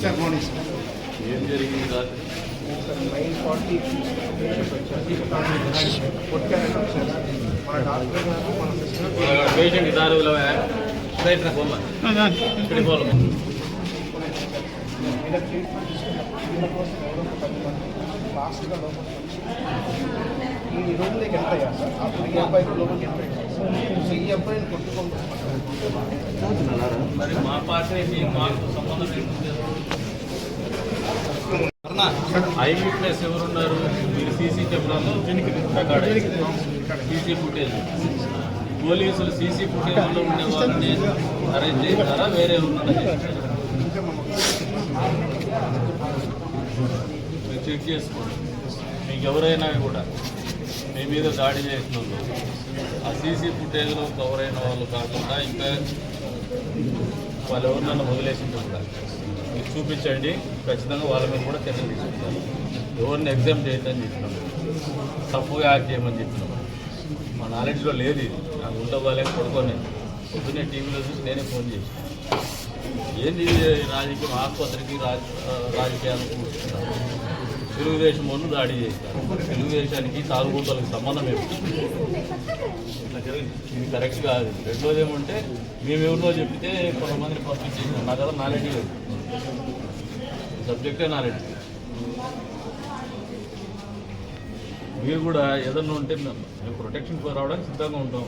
Sir morning sir ఏం జరిగింది sir nine forty కొట్టారు సార్ మా డాక్టర్ గారు మన సిస్టర్ పేషెంట్ ఇదారు రైట్ ట్రీట్మెంట్ తీసుకున్నాం దీనికోసం ఎవరో పది మంది లాస్ట్గా లోపల ఈ అయ్యారు సార్ అప్పుడు ఈ అబ్బాయి లోపలికి సో ఈ అబ్బాయిని కొట్టుకుంటూ మరి మా పార్టీ మాకు సంబంధం ఐ విట్నెస్ ఎవరున్నారు? మీరు సీసీ కెమెరాలో రికార్డ్ సీసీ ఫుటేజ్. పోలీసులు సీసీ ఫుటేజ్లో ఉండే వాళ్ళని అరెస్ట్ చేస్తారా వేరే ఉన్నారా చెక్ చేసుకోండి. మీకు ఎవరైనా కూడా మీ మీద దాడి చేసిన వాళ్ళు ఆ సీసీ ఫుటేజ్లో కవర్ అయిన వాళ్ళు కాకుండా ఇంకా వాళ్ళు ఎవరు నన్ను వదిలేసింది కూడా మీరు చూపించండి ఖచ్చితంగా వాళ్ళ మీద కూడా చర్యలు తీసుకుంటాను ఎవరిని ఎగ్జామ్ చేయొద్దని చెప్తున్నాను తప్పుగా యాక్ట్ చేయమని చెప్తున్నాను మా నాలెడ్జ్లో లేదు ఇది. నాకు ఉండ వాళ్ళే పడుకోని పొద్దున్నే టీవీలో చూసి నేనే ఫోన్ చేసాను ఏంది రాజకీయం? ఆసుపత్రికి రాజకీయాలకు తెలుగుదేశం వాళ్ళు దాడి చేశారు. తెలుగుదేశానికి తాగుబోతులకు సంబంధం ఏమిటి ఇది కరెక్ట్ కాదు. రెండోది ఏమంటే మేము ఎవరినో చెప్తే కొంతమందిని పంపించేసాం నాకు కదా నాలెడ్జ్ లేదు. సబ్జెక్టే నాలెడ్జ్ మీరు కూడా ఏదన్నా ఉంటే మేము ప్రొటెక్షన్ రావడానికి సిద్ధంగా ఉంటాం.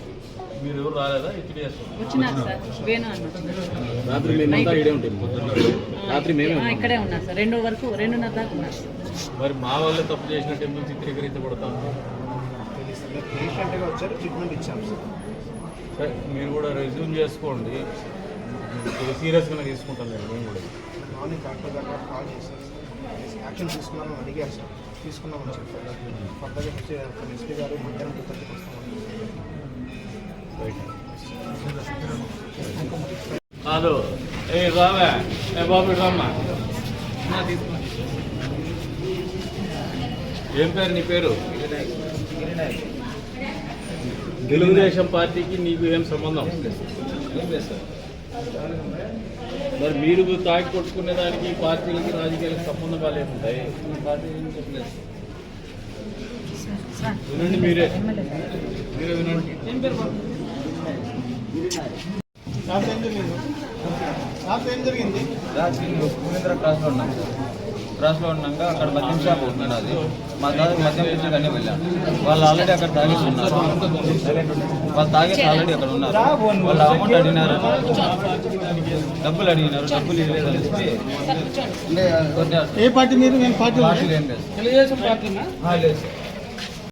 మీరు ఎవరు రాలేదా హెచ్డి రాత్రి మేమంతా రాత్రి మేమే ఇక్కడే ఉన్నారు సార్. రెండు వరకు రెండున్నర దాకా ఉన్నారు. మరి మా వాళ్ళే తప్పు చేసినట్టు ఎందుకు చిత్రీకరించబడతాం పేషెంట్గా వచ్చారు ట్రీట్మెంట్ ఇచ్చాం సార్. సరే మీరు కూడా రెజ్యూమ్ చేసుకోండి. సీరియస్గానే తీసుకుంటాం నేను మేము కూడా. మార్నింగ్ డాక్టర్ గారు కాల్ సార్ యాక్షన్ తీసుకున్నామని అడిగారు సార్. తీసుకున్నామని చెప్పారు. కొత్తగా వచ్చి ఎస్పీ గారు మధ్యాహ్నం టూ థర్టీకి వస్తామని కాదు. ఏ రావా ఏ బాబు రామ్మా. ఏం పేరు నీ పేరు? తెలుగుదేశం పార్టీకి నీకు ఏం సంబంధం? మరి మీరు తాకి కొట్టుకునే దానికి పార్టీలకి రాజకీయాలకు సంబంధం సార్ వినండి మీరే. మీరే వినండి. ఏం పేరు ఏం జరిగింది రాత్రి ఏం జరిగింది? రాత్రి భూమేంద్ర క్రాస్లో ఉన్నాం క్రాస్లో ఉన్నాక అక్కడ మద్యం షాప్ ఉంది అది. మా దాదా మద్యం తెచ్చేకనే వెళ్ళాం. వాళ్ళు ఆల్రెడీ అక్కడ తాగేసి ఉన్నారు. వాళ్ళు తాగేసి ఆల్రెడీ అక్కడ ఉన్నారు. వాళ్ళు అమౌంట్ అడిగినారు. డబ్బులు అడిగినారు. డబ్బులు ఇవ్వలేదు చెప్పి. సార్ కూర్చోండి కొద్దిగా ఏ పార్టీ మీరు? పార్టీ లేదు.